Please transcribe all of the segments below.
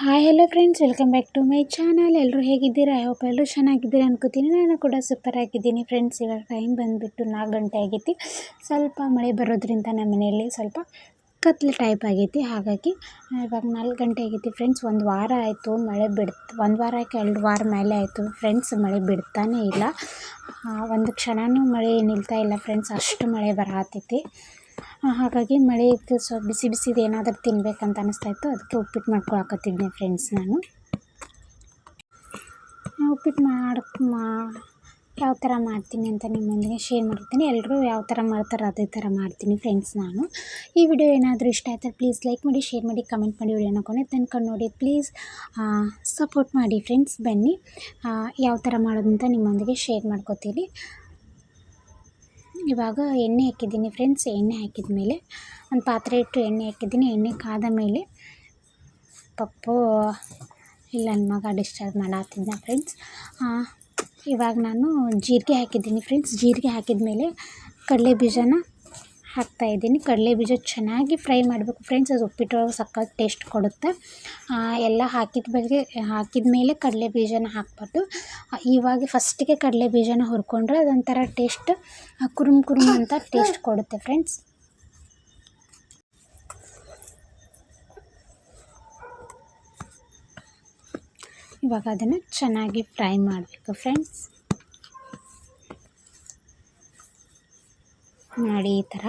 Hi hello friends welcome back to my channel ಎಲ್ಲರೂ ಹೇಗಿದ್ದೀರಾ? I hope ಎಲ್ಲರೂ ಚೆನ್ನಾಗಿದ್ದೀರಾ ಅನ್ಕೋತೀನಿ. ನಾನು ಕೂಡ ಸೂಪರ್ ಆಗಿದ್ದೀನಿ ಫ್ರೆಂಡ್ಸ್ ಇವಾಗ ಟೈಮ್ ಬಂದುಬಿಟ್ಟು ನಾಲ್ಕು ಗಂಟೆ ಆಗೈತಿ. ಸ್ವಲ್ಪ ಮಳೆ ಬರೋದ್ರಿಂದ ನಮ್ಮ ಮನೆಯಲ್ಲಿ ಸ್ವಲ್ಪ ಕತ್ಲೆ ಟೈಪ್ ಆಗೈತಿ. ಹಾಗಾಗಿ ಇವಾಗ ನಾಲ್ಕು ಗಂಟೆ ಆಗೈತಿ ಫ್ರೆಂಡ್ಸ್ ಒಂದು ವಾರ ಆಯಿತು ಮಳೆ ಬಿಡ್ತು, ಒಂದು ವಾರ ಎರಡು ವಾರ ಮೇಲೆ ಆಯಿತು ಫ್ರೆಂಡ್ಸ್ ಮಳೆ ಬಿಡ್ತಾನೇ ಇಲ್ಲ. ಒಂದು ಕ್ಷಣವೂ ಮಳೆ ನಿಲ್ತಾ ಇಲ್ಲ ಫ್ರೆಂಡ್ಸ್ ಅಷ್ಟು ಮಳೆ ಬರಹತ್ತೈತಿ. ಹಾಗಾಗಿ ಮಳೆಗೆ ಸೊ ಬಿಸಿ ಬಿಸಿದು ಏನಾದರೂ ತಿನ್ನಬೇಕಂತ ಅನ್ನಿಸ್ತಾ ಇತ್ತು. ಅದಕ್ಕೆ ಉಪ್ಪಿಟ್ಟು ಮಾಡ್ಕೊಳಕತ್ತಿದ್ದೆ ಫ್ರೆಂಡ್ಸ್ ನಾನು. ಉಪ್ಪಿಟ್ಟು ಮಾಡಕ್ಕೆ ಮಾ, ಯಾವ ಥರ ಮಾಡ್ತೀನಿ ಅಂತ ನಿಮ್ಮೊಂದಿಗೆ ಶೇರ್ ಮಾಡ್ತೀನಿ. ಎಲ್ಲರೂ ಯಾವ ಥರ ಮಾಡ್ತಾರೆ ಅದೇ ಥರ ಮಾಡ್ತೀನಿ ಫ್ರೆಂಡ್ಸ್ ನಾನು. ಈ ವಿಡಿಯೋ ಏನಾದರೂ ಇಷ್ಟ ಆಯ್ತಾರೆ ಪ್ಲೀಸ್ ಲೈಕ್ ಮಾಡಿ ಶೇರ್ ಮಾಡಿ ಕಮೆಂಟ್ ಮಾಡಿ ವಿಡಿಯೋನ ಕೊನೆ ತನಕ ನೋಡಿ. ಪ್ಲೀಸ್ ಸಪೋರ್ಟ್ ಮಾಡಿ ಫ್ರೆಂಡ್ಸ್ ಬನ್ನಿ. ಯಾವ ಥರ ಮಾಡೋದು ಅಂತ ನಿಮ್ಮೊಂದಿಗೆ ಶೇರ್ ಮಾಡ್ಕೋತೀನಿ. ಇವಾಗ ಎಣ್ಣೆ ಹಾಕಿದ್ದೀನಿ ಫ್ರೆಂಡ್ಸ್, ಎಣ್ಣೆ ಹಾಕಿದ ಮೇಲೆ, ಒಂದು ಪಾತ್ರೆ ಇಟ್ಟು ಎಣ್ಣೆ ಹಾಕಿದ್ದೀನಿ. ಎಣ್ಣೆ ಕಾದ ಮೇಲೆ ಪಪ್ಪು, ಇಲ್ಲ, ನನ್ನ ಮಗ ಡಿಸ್ಟರ್ಬ್ ಮಾಡತ್ತಿದ್ದ ಫ್ರೆಂಡ್ಸ್. ಇವಾಗ ನಾನು ಜೀರಿಗೆ ಹಾಕಿದ್ದೀನಿ ಫ್ರೆಂಡ್ಸ್. ಜೀರಿಗೆ ಹಾಕಿದ ಮೇಲೆ ಕಡಲೆ ಬೀಜನ ಹಾಕ್ತಾಯಿದ್ದೀನಿ ಕಡಲೆ ಬೀಜ ಚೆನ್ನಾಗಿ ಫ್ರೈ ಮಾಡಬೇಕು ಫ್ರೆಂಡ್ಸ್ ಅದು ಉಪ್ಪಿಟ್ಟೊಳಗೆ ಸಖತ್ ಟೇಸ್ಟ್ ಕೊಡುತ್ತೆ. ಎಲ್ಲ ಹಾಕಿದ ಬಗ್ಗೆ ಹಾಕಿದ ಮೇಲೆ ಕಡಲೆ ಬೀಜನ ಹಾಕ್ಬಾರ್ದು. ಇವಾಗ ಫಸ್ಟಿಗೆ ಕಡಲೆ ಬೀಜನ ಹುರ್ಕೊಂಡ್ರೆ ಅದೊಂಥರ ಟೇಸ್ಟ್ ಕುರುಮ್ ಕುರುಮ್ ಅಂತ ಟೇಸ್ಟ್ ಕೊಡುತ್ತೆ ಫ್ರೆಂಡ್ಸ್ ಇವಾಗ ಅದನ್ನು ಚೆನ್ನಾಗಿ ಫ್ರೈ ಮಾಡಬೇಕು ಫ್ರೆಂಡ್ಸ್ ನೋಡಿ ಈ ಥರ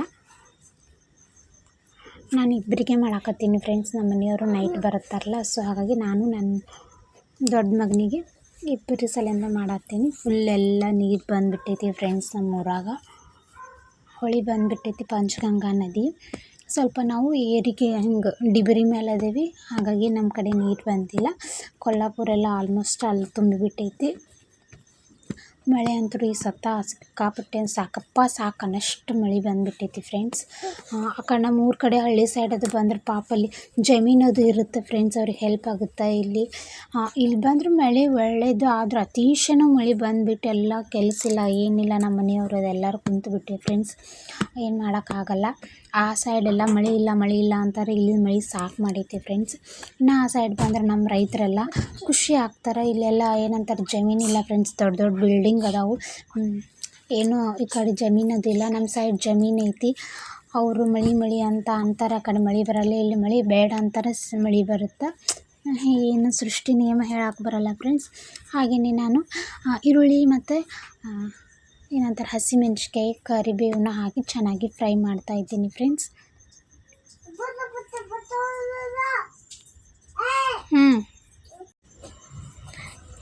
ನಾನು ಇಬ್ಬರಿಗೆ ಮಾಡಾಕತ್ತೀನಿ ಫ್ರೆಂಡ್ಸ್ ನಮ್ಮ ಮನೆಯವರು ನೈಟ್ ಬರುತ್ತಾರಲ್ಲ ಸೊ ಹಾಗಾಗಿ ನಾನು ನನ್ನ ದೊಡ್ಡ ಮಗನಿಗೆ ಇಬ್ಬರು ಸಲಿಂದ ಮಾಡತ್ತೀನಿ. ಫುಲ್ ಎಲ್ಲ ನೀರು ಬಂದುಬಿಟ್ಟೈತಿ ಫ್ರೆಂಡ್ಸ್ ನಮ್ಮ ಊರಾಗ. ಹೊಳಿ ಬಂದುಬಿಟ್ಟೈತಿ ಪಂಚಗಂಗಾ ನದಿ. ಸ್ವಲ್ಪ ನಾವು ಏರಿಗೆ ಹಿಂಗೆ ಡಿಬರಿ ಮೇಲೆ ಅದೇವಿ. ಹಾಗಾಗಿ ನಮ್ಮ ಕಡೆ ನೀರು ಬಂದಿಲ್ಲ. ಕೊಲ್ಲಾಪುರ ಎಲ್ಲ ಆಲ್ಮೋಸ್ಟ್ ಅಲ್ಲಿ ತುಂಬಿಬಿಟ್ಟೈತಿ. ಮಳೆ ಅಂತೂ ಈ ಸತ್ತ ಸಿಕ್ಕಾಪಟ್ಟೆ ಸಾಕಪ್ಪ, ಸಾಕು ಅನ್ನಷ್ಟು ಮಳೆ ಬಂದುಬಿಟ್ಟೈತಿ ಫ್ರೆಂಡ್ಸ್ ಆ ಕಡೆ ನಮ್ಮ ಊರ ಕಡೆ ಹಳ್ಳಿ ಸೈಡ್ ಅದು ಬಂದ್ರೆ ಪಾಪ ಅಲ್ಲಿ ಜಮೀನು ಅದು ಇರುತ್ತೆ ಫ್ರೆಂಡ್ಸ್ ಅವ್ರಿಗೆ ಹೆಲ್ಪ್ ಆಗುತ್ತೆ ಇಲ್ಲಿ. ಇಲ್ಲಿ ಬಂದರೂ ಮಳೆ ಒಳ್ಳೆಯದು ಆದ್ರೆ ಅತೀಶನೂ ಮಳೆ ಬಂದುಬಿಟ್ಟು ಎಲ್ಲ ಕೆಲಸ ಇಲ್ಲ, ಏನಿಲ್ಲ ನಮ್ಮ ಮನೆಯವರು, ಅದೆಲ್ಲರೂ ಕುಂತುಬಿಟ್ಟು ಫ್ರೆಂಡ್ಸ್ ಏನು ಮಾಡೋಕ್ಕಾಗಲ್ಲ ಆ ಸೈಡೆಲ್ಲ ಮಳೆ ಇಲ್ಲ ಮಳೆ ಇಲ್ಲ ಅಂತಾರೆ. ಇಲ್ಲಿ ಮಳೆ ಸಾಕು ಮಾಡೈತಿ ಫ್ರೆಂಡ್ಸ್ ಇನ್ನು ಆ ಸೈಡ್ ಬಂದ್ರೆ ನಮ್ಮ ರೈತರೆಲ್ಲ ಖುಷಿ ಆಗ್ತಾರೆ. ಇಲ್ಲೆಲ್ಲ ಏನಂತಾರೆ ಜಮೀನಿಲ್ಲ ಫ್ರೆಂಡ್ಸ್ ದೊಡ್ಡ ದೊಡ್ಡ ಬಿಲ್ಡಿಂಗ್ ಅದಾವು. ಏನು ಈ ಕಡೆ ಜಮೀನು ಅದಿಲ್ಲ ನಮ್ಮ ಸೈಡ್ ಜಮೀನು ಐತಿ. ಅವರು ಮಳೆ ಮಳೆ ಅಂತ ಅಂತಾರೆ. ಆ ಕಡೆ ಮಳೆ ಬರಲ್ಲ. ಇಲ್ಲಿ ಮಳೆ ಬೇಡ ಅಂತಾರೆ. ಮಳೆ ಬರುತ್ತೆ? ಏನು ಸೃಷ್ಟಿ ನಿಯಮ ಹೇಳಕ್ಕೆ ಬರಲ್ಲ ಫ್ರೆಂಡ್ಸ್ ಹಾಗೆಯೇ ನಾನು ಈರುಳ್ಳಿ ಮತ್ತು ಏನಂತಾರೆ ಹಸಿಮೆಣ್ಸಿನ್ಕಾಯಿ ಕರಿಬೇವನ್ನ ಹಾಕಿ ಚೆನ್ನಾಗಿ ಫ್ರೈ ಮಾಡ್ತಾ ಇದ್ದೀನಿ ಫ್ರೆಂಡ್ಸ್. ಹ್ಞೂ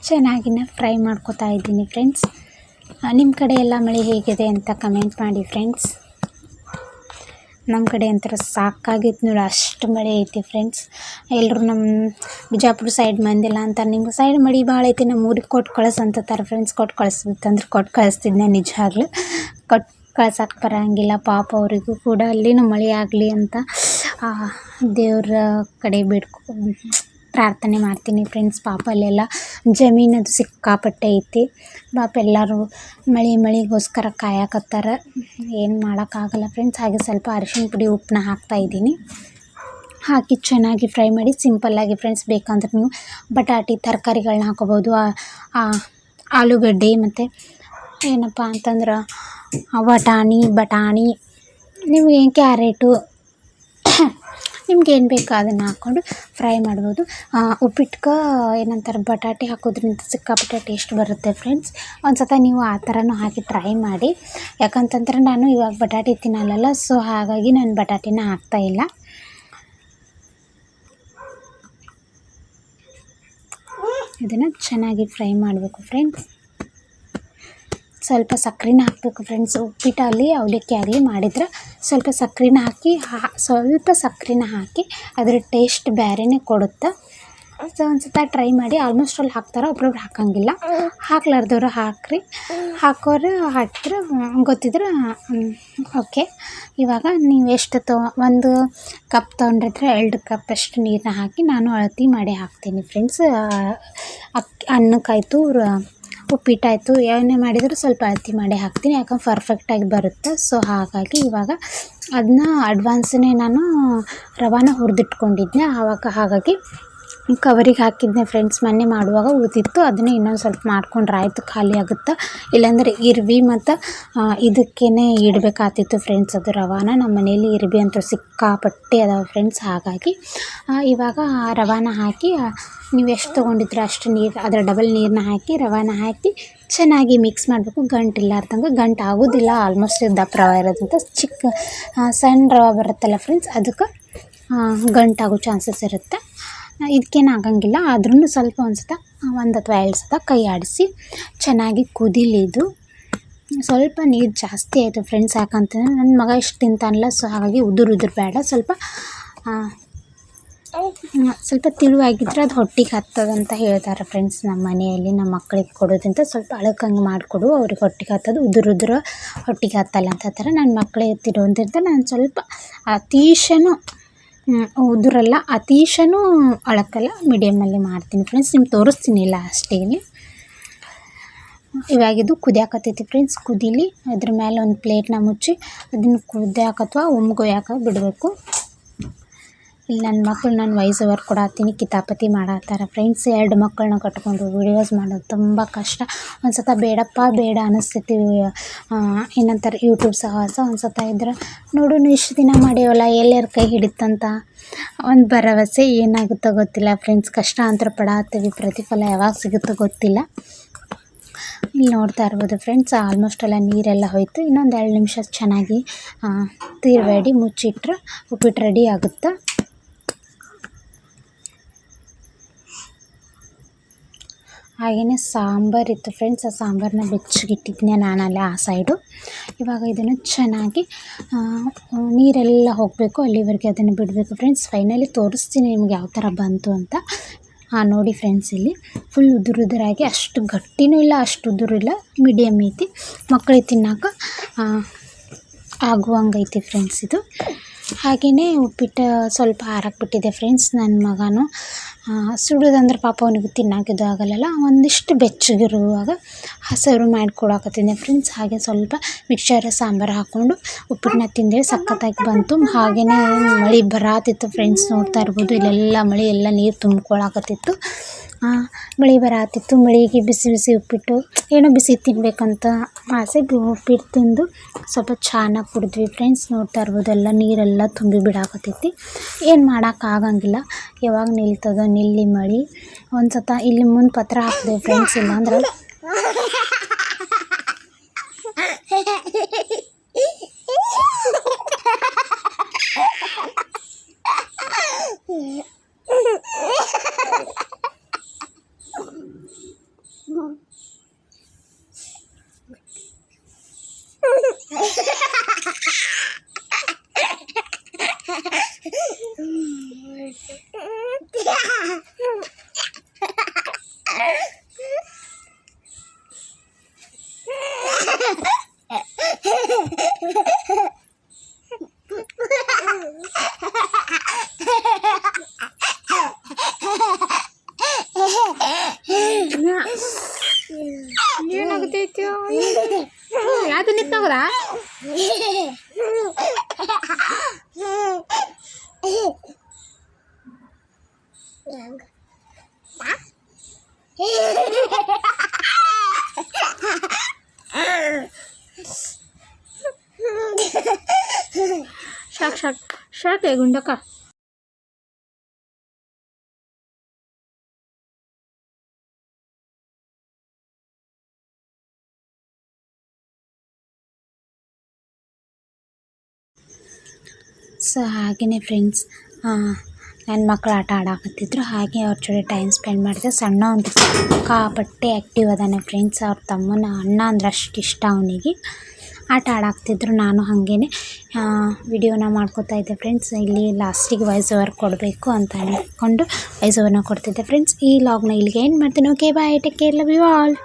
ಚೆನ್ನಾಗಿನ ಫ್ರೈ ಮಾಡ್ಕೋತಾ ಇದ್ದೀನಿ ಫ್ರೆಂಡ್ಸ್. ನಿಮ್ಮ ಕಡೆ ಎಲ್ಲ ಮಳೆ ಹೇಗಿದೆ ಅಂತ ಕಮೆಂಟ್ ಮಾಡಿ ಫ್ರೆಂಡ್ಸ್. ನಮ್ಮ ಕಡೆ ಒಂಥರ ಸಾಕಾಗೈತೆ ನೋಡಿ, ಅಷ್ಟು ಮಳೆ ಐತಿ ಫ್ರೆಂಡ್ಸ್ ಎಲ್ಲರೂ ನಮ್ಮ ಬಿಜಾಪುರ ಸೈಡ್ ಮಂದಿಲ್ಲ ಅಂತಾರೆ ನಿಮ್ಮ ಸೈಡ್ ಮಳೆ ಭಾಳ ಐತಿ ನಮ್ಮ ಊರಿಗೆ ಕೊಟ್ಟು ಕಳಿಸ್ ಅಂತಾರೆ ಫ್ರೆಂಡ್ಸ್ ಕೊಟ್ಟು ಕಳಿಸ್ಬೇಕಂದ್ರೆ ಕೊಟ್ಟು ಕಳಿಸ್ತಿದ್ದೆ ನಿಜವಾಗ್ಲೂ ಕೊಟ್ಟು ಕಳ್ಸಕ್ಕೆ ಬರೋಂಗಿಲ್ಲ, ಪಾಪ ಅವರಿಗೂ ಕೂಡ ಅಲ್ಲಿನೂ ಮಳೆ ಆಗಲಿ ಅಂತ ದೇವ್ರ ಕಡೆ ಬೇಡ್ಕೊ ಪ್ರಾರ್ಥನೆ ಮಾಡ್ತೀನಿ ಫ್ರೆಂಡ್ಸ್. ಪಾಪ ಅಲ್ಲೆಲ್ಲ ಜಮೀನದು ಸಿಕ್ಕಾಪಟ್ಟೆ ಐತಿ. ಪಾಪ ಎಲ್ಲರೂ ಮಳೆ ಮಳೆಗೋಸ್ಕರ ಕಾಯಕತ್ತಾರ. ಏನು ಮಾಡೋಕ್ಕಾಗಲ್ಲ ಫ್ರೆಂಡ್ಸ್. ಹಾಗೆ ಸ್ವಲ್ಪ ಅರಿಶಿನ ಪುಡಿ ಉಪ್ಪನ್ನ ಹಾಕ್ತಾಯಿದ್ದೀನಿ ಹಾಕಿ ಚೆನ್ನಾಗಿ ಫ್ರೈ ಮಾಡಿ ಸಿಂಪಲ್ಲಾಗಿ ಫ್ರೆಂಡ್ಸ್, ಬೇಕಂದ್ರೆ ನೀವು ಬಟಾಟಿ ತರಕಾರಿಗಳನ್ನ ಹಾಕೋಬೋದು. ಆಲೂಗಡ್ಡೆ ಮತ್ತು ಏನಪ್ಪ ಅಂತಂದ್ರೆ ಬಟಾಣಿ ಬಟಾಣಿ, ನಿಮಗೆ ಕ್ಯಾರೆಟು ನಿಮ್ಗೆ ಏನು ಬೇಕೋ ಅದನ್ನು ಹಾಕ್ಕೊಂಡು ಫ್ರೈ ಮಾಡ್ಬೋದು. ಉಪ್ಪಿಟ್ಗೆ ಏನಂತಾರೆ, ಬಟಾಟೆ ಹಾಕೋದ್ರಿಂದ ಸಿಕ್ಕಾಪಟ್ಟೆ ಟೇಸ್ಟ್ ಬರುತ್ತೆ ಫ್ರೆಂಡ್ಸ್ ಒಂದು ಸತ ನೀವು ಆ ಥರನೂ ಹಾಕಿ ಟ್ರೈ ಮಾಡಿ. ಯಾಕಂತಂದ್ರೆ ನಾನು ಇವಾಗ ಬಟಾಟೆ ತಿನ್ನಲ್ಲಲ್ಲ ಸೊ ಹಾಗಾಗಿ ನಾನು ಬಟಾಟೆನ ಹಾಕ್ತಾಯಿಲ್ಲ ಇದನ್ನು ಚೆನ್ನಾಗಿ ಫ್ರೈ ಮಾಡಬೇಕು ಫ್ರೆಂಡ್ಸ್ ಸ್ವಲ್ಪ ಸಕ್ಕರೆನ ಹಾಕಬೇಕು ಫ್ರೆಂಡ್ಸ್ ಉಪ್ಪಿಟ್ಟಲ್ಲಿ ಅವಲಕ್ಕಿ ಆಗಲಿ ಮಾಡಿದ್ರೆ ಸ್ವಲ್ಪ ಸಕ್ಕರೆನ ಹಾಕಿ ಸ್ವಲ್ಪ ಸಕ್ಕರೆನ ಹಾಕಿ ಅದರ ಟೇಸ್ಟ್ ಬೇರೆನೇ ಕೊಡುತ್ತೆ. ಸೊ ಒಂದು ಸತ ಟ್ರೈ ಮಾಡಿ ಆಲ್ಮೋಸ್ಟ್ ಅಲ್ಲಿ ಹಾಕ್ತಾರೆ, ಒಬ್ರೊಬ್ರು ಹಾಕಂಗಿಲ್ಲ. ಹಾಕ್ಲಾರ್ದವ್ರು ಹಾಕ್ರಿ. ಹಾಕೋರು ಹಾಕಿದ್ರೆ, ಗೊತ್ತಿದ್ರೆ ಓಕೆ ಇವಾಗ ನೀವು ಎಷ್ಟು ತೊ, ಒಂದು ಕಪ್ ತೊಗೊಂಡಿದ್ರೆ ಎರಡು ಕಪ್ ಅಷ್ಟು ನೀರನ್ನ ಹಾಕಿ ನಾನು ಅಳತಿ ಮಾಡಿ ಹಾಕ್ತೀನಿ ಫ್ರೆಂಡ್ಸ್ ಅಕ್ಕಿ, ಅನ್ನಕ್ಕಾಯ್ತು ಉಪ್ಪಿಟ್ಟಾಯಿತು ಏನೇ ಮಾಡಿದರೂ ಸ್ವಲ್ಪ ಅಳತೆ ಮಾಡಿ ಹಾಕ್ತೀನಿ. ಯಾಕಂದ್ರೆ ಪರ್ಫೆಕ್ಟಾಗಿ ಬರುತ್ತೆ. ಸೊ ಹಾಗಾಗಿ ಇವಾಗ ಅದನ್ನ ಅಡ್ವಾನ್ಸನ್ನೇ ನಾನು ರವಾನ ಹುರಿದಿಟ್ಕೊಂಡಿದ್ದೆ. ಆವಾಗ ಹಾಗಾಗಿ ಕವರಿಗೆ ಹಾಕಿದ್ದೆ ಫ್ರೆಂಡ್ಸ್ ಮೊನ್ನೆ ಮಾಡುವಾಗ ಉಳಿದಿತ್ತು. ಅದನ್ನೇ ಇನ್ನೊಂದು ಸ್ವಲ್ಪ ಮಾಡ್ಕೊಂಡ್ರೆ ಆಯಿತು, ಖಾಲಿ ಆಗುತ್ತೆ? ಇಲ್ಲಾಂದರೆ ಇರ್ವಿ ಮತ್ತು ಇದಕ್ಕೇ ಇಡಬೇಕಾಗ್ತಿತ್ತು ಫ್ರೆಂಡ್ಸ್ ಅದು ರವಾನ. ನಮ್ಮ ಮನೇಲಿ ಇರ್ವಿ ಅಂತ ಸಿಕ್ಕಾಪಟ್ಟೆ ಅದಾವೆ ಫ್ರೆಂಡ್ಸ್ ಹಾಗಾಗಿ ಇವಾಗ ರವಾನ ಹಾಕಿ ನೀವು ಎಷ್ಟು ತೊಗೊಂಡಿದ್ರೆ ಅಷ್ಟು ನೀರು, ಅದರ ಡಬಲ್ ನೀರನ್ನ ಹಾಕಿ, ರವಾನ ಹಾಕಿ ಚೆನ್ನಾಗಿ ಮಿಕ್ಸ್ ಮಾಡಬೇಕು. ಗಂಟು ಇಲ್ಲಾರ್ದಂಗೆ ಗಂಟು ಆಗೋದಿಲ್ಲ ಆಲ್ಮೋಸ್ಟ್ ದಪ್ಪ ರವೆ ಇರೋದಂತ ಚಿಕ್ಕ ಸಣ್ಣ ರವೆ ಬರುತ್ತಲ್ಲ ಫ್ರೆಂಡ್ಸ್ ಅದಕ್ಕೆ ಗಂಟಾಗೋ ಚಾನ್ಸಸ್ ಇರುತ್ತೆ. ಇದಕ್ಕೇನು ಆಗಂಗಿಲ್ಲ ಆದ್ರೂ ಸ್ವಲ್ಪ ಒಂದು ಸತ ಒಂದು ಅಥವಾ ಎರಡು ಸತ ಕೈ ಆಡಿಸಿ ಚೆನ್ನಾಗಿ ಕುದೀಲಿ ಇದು ಸ್ವಲ್ಪ ನೀರು ಜಾಸ್ತಿ ಆಯಿತು ಫ್ರೆಂಡ್ಸ್ ಯಾಕಂತಂದರೆ ನನ್ನ ಮಗ ಇಷ್ಟು ತಿಂತಾನಲ್ಲ ಸೊ ಹಾಗಾಗಿ ಉದುರು ಉದುರು ಬೇಡ. ಸ್ವಲ್ಪ ಸ್ವಲ್ಪ ತಿಳುವಾಗಿದ್ರೆ ಅದು ಹೊಟ್ಟಿಗೆ ಹತ್ತದಂತ ಹೇಳ್ತಾರೆ ಫ್ರೆಂಡ್ಸ್ ನಮ್ಮ ಮನೆಯಲ್ಲಿ ನಮ್ಮ ಮಕ್ಕಳಿಗೆ ಕೊಡೋದಂತ. ಸ್ವಲ್ಪ ಅಳಕಂಗೆ ಮಾಡಿಕೊಡು ಅವ್ರಿಗೆ ಹೊಟ್ಟಿಗೆ ಹತ್ತೋದು ಉದುರು ಉದುರು ಹೊಟ್ಟಿಗೆ ಹತ್ತಲ್ಲ ಅಂತ ಹೇಳ್ತಾರೆ. ನನ್ನ ಮಕ್ಕಳಿಗೆ ತಿರುವಂತಿರ್ತಾರೆ ನಾನು ಸ್ವಲ್ಪ ಆ ಹ್ಮ್, ಉದುರಲ್ಲ. ಅತೀಶನೂ ಅಳಕಲ್ಲ. ಮೀಡಿಯಮಲ್ಲಿ ಮಾಡ್ತೀನಿ ಫ್ರೆಂಡ್ಸ್ ನಿಮ್ಗೆ ತೋರಿಸ್ತೀನಿ ಲಾಸ್ಟಿಗೆ ಇವಾಗಿದ್ದು ಕುದಿಯಾಕತ್ತೈತಿ ಫ್ರೆಂಡ್ಸ್ ಕುದೀಲಿ, ಅದ್ರ ಮೇಲೆ ಒಂದು ಪ್ಲೇಟ್ನ ಮುಚ್ಚಿ, ಅದನ್ನು ಕುದಿಯಾಕತ್ವ ಉಮ್ಗೊಯ್ಯಾಕ ಬಿಡಬೇಕು. ಇಲ್ಲಿ ನನ್ನ ಮಕ್ಕಳು ನಾನು ವಾಯ್ಸ್ ಓವರ್ ಕೊಡತ್ತೀನಿ ಕಿತಾಪತಿ ಮಾಡತ್ತಾರ. ಫ್ರೆಂಡ್ಸ್ ಎರಡು ಮಕ್ಕಳನ್ನ ಕಟ್ಕೊಂಡು ವಿಡಿಯೋಸ್ ಮಾಡೋದು ತುಂಬ ಕಷ್ಟ. ಒಂದು ಸತ ಬೇಡಪ್ಪ, ಬೇಡ ಅನ್ನಿಸ್ತೈತಿ ಏನಂತಾರೆ ಯೂಟ್ಯೂಬ್ ಸಹವಾಸ ಒಂದು ಸತ ಇದ್ರೆ ನೋಡು ಇಷ್ಟು ದಿನ ಮಾಡ್ಯವಲ್ಲ ಎಲ್ಲರ ಕೈ ಹಿಡಿತಂತ ಒಂದು ಭರವಸೆ ಏನಾಗುತ್ತೋ ಗೊತ್ತಿಲ್ಲ. ಫ್ರೆಂಡ್ಸ್ ಕಷ್ಟ ಅಂತ ಪಡಾತೀವಿ. ಪ್ರತಿಫಲ ಯಾವಾಗ ಸಿಗುತ್ತೋ ಗೊತ್ತಿಲ್ಲ. ಇಲ್ಲಿ ನೋಡ್ತಾ ಇರ್ಬೋದು ಫ್ರೆಂಡ್ಸ್ ಆಲ್ಮೋಸ್ಟ್ ಎಲ್ಲ ನೀರೆಲ್ಲ ಹೋಯಿತು. ಇನ್ನೊಂದು ಎರಡು ನಿಮಿಷ ಚೆನ್ನಾಗಿ ತೀರ್ಬೇಡಿ, ಮುಚ್ಚಿಟ್ರೆ, ಉಪ್ಪಿಟ್ಟು ರೆಡಿ ಆಗುತ್ತೆ? ಹಾಗೆಯೇ ಸಾಂಬಾರಿತ್ತು ಫ್ರೆಂಡ್ಸ್ ಆ ಸಾಂಬಾರನ್ನ ಬೆಚ್ಚಗಿಟ್ಟಿದ್ದೆ ಅಲ್ಲೇ ಆ ಸೈಡು ಇವಾಗ ಇದನ್ನು ಚೆನ್ನಾಗಿ ನೀರೆಲ್ಲ ಹೋಗಬೇಕು, ಅಲ್ಲಿವರೆಗೆ ಅದನ್ನು ಬಿಡಬೇಕು ಫ್ರೆಂಡ್ಸ್ ಫೈನಲಿ ತೋರಿಸ್ತೀನಿ ನಿಮ್ಗೆ ಯಾವ ಥರ ಬಂತು ಅಂತ. ಹಾಂ ನೋಡಿ ಫ್ರೆಂಡ್ಸ್ ಇಲ್ಲಿ. ಫುಲ್ ಉದುರು ಉದುರಾಗಿ ಅಷ್ಟು ಗಟ್ಟಿನೂ ಇಲ್ಲ, ಅಷ್ಟು ಉದುರು ಇಲ್ಲ ಮೀಡಿಯಮ್ ಐತಿ. ಮಕ್ಕಳಿಗೆ ತಿನ್ನೋಕೆ ಆಗುವಂಗೈತಿ ಫ್ರೆಂಡ್ಸ್ ಇದು. ಹಾಗೆಯೇ ಉಪ್ಪಿಟ್ಟು ಸ್ವಲ್ಪ ಹಾರಾಕ್ಬಿಟ್ಟಿದೆ ಬಿಟ್ಟಿದೆ ಫ್ರೆಂಡ್ಸ್ ನನ್ನ ಮಗನು. ಸುಡೋದಂದ್ರೆ ಪಾಪ ಅವನಿಗೆ ತಿನ್ನೋಕಿದು ಆಗಲ್ಲಲ್ಲ, ಒಂದಿಷ್ಟು ಬೆಚ್ಚಗಿರುವಾಗ ಹಸರು ಮಾಡಿಕೊಡಕತ್ತಿದ್ದೆ ಫ್ರೆಂಡ್ಸ್. ಹಾಗೆ ಸ್ವಲ್ಪ ಮಿಕ್ಸರ್ ಸಾಂಬಾರು ಹಾಕ್ಕೊಂಡು ಉಪ್ಪಿಟ್ಟನ್ನ ತಿಂದೆ ಸಖತ್ತಾಗಿ ಬಂತು. ಹಾಗೆಯೇ ಮಳೆ ಬರಾತಿತ್ತು ಫ್ರೆಂಡ್ಸ್, ನೋಡ್ತಾ ಇರ್ಬೋದು. ಇಲ್ಲೆಲ್ಲ ಮಳೆ, ಎಲ್ಲ ನೀರು ತುಂಬ್ಕೊಳಕತ್ತಿತ್ತು. ಮಳೆ ಬರಾತಿತ್ತು, ಮಳೆಗೆ ಬಿಸಿ ಬಿಸಿ ಉಪ್ಪಿಟ್ಟು, ಏನೋ ಬಿಸಿ ತಿನ್ನಬೇಕಂತ ಆಸೆ ಉಪ್ಪಿಟ್ಟು ತಿಂದು ಸ್ವಲ್ಪ ಚೆನ್ನಾಗಿ ಕುಡಿದ್ವಿ ಫ್ರೆಂಡ್ಸ್ ನೋಡ್ತಾ ಇರ್ಬೋದು ಎಲ್ಲ ನೀರೆಲ್ಲ ತುಂಬಿ ಬಿಡಾಕತ್ತೈತಿ. ಏನು ಮಾಡೋಕ್ಕಾಗಂಗಿಲ್ಲ ಯಾವಾಗ ನಿಲ್ತದೋ ನಿಲ್ಲಿ ಮಳೆ. ಒಂದು ಸತ ಇಲ್ಲಿ ಮುಂದೆ ಪತ್ರ ಹಾಕಿದೆ ಫ್ರೆಂಡ್ಸ್ ಇಲ್ಲಾಂದ್ರೆ ಶಾಕ್ ಗುಂಡಕ್ಕ ಸೊ ಹಾಗೆಯೇ ಫ್ರೆಂಡ್ಸ್ ನನ್ನ ಮಕ್ಕಳು ಆಟ ಆಡಾಕತ್ತಿದ್ರು. ಹಾಗೆ ಅವ್ರ ಜೊತೆ ಟೈಮ್ ಸ್ಪೆಂಡ್ ಮಾಡಿದೆ. ಸಣ್ಣ ಒಂದು ಸಿಕ್ಕಾಪಟ್ಟೆ ಆ್ಯಕ್ಟಿವ್ ಅದಾನೆ ಫ್ರೆಂಡ್ಸ್ ಅವ್ರ ತಮ್ಮನ ಅಣ್ಣ ಅಂದ್ರೆ ಅಷ್ಟು ಇಷ್ಟ ಅವನಿಗೆ. ಆಟ ಆಡಾಕ್ತಿದ್ರು ನಾನು ಹಾಗೇನೆ. ವಿಡಿಯೋನ ಮಾಡ್ಕೊತಾ ಇದ್ದೆ ಫ್ರೆಂಡ್ಸ್. ಇಲ್ಲಿ ಲಾಸ್ಟಿಗೆ ವಾಯ್ಸ್ ಓವರ್ ಕೊಡಬೇಕು ಅಂತ ಅಂದ್ಕೊಂಡು ವಾಯ್ಸ್ ಓವರ್ನ ಕೊಡ್ತಿದ್ದೆ ಫ್ರೆಂಡ್ಸ್. ಈ ಲಾಗ್ನ ಇಲ್ಲಿಗೆ ಏನು ಮಾಡ್ತೀನಿ. Okay bye take care love you all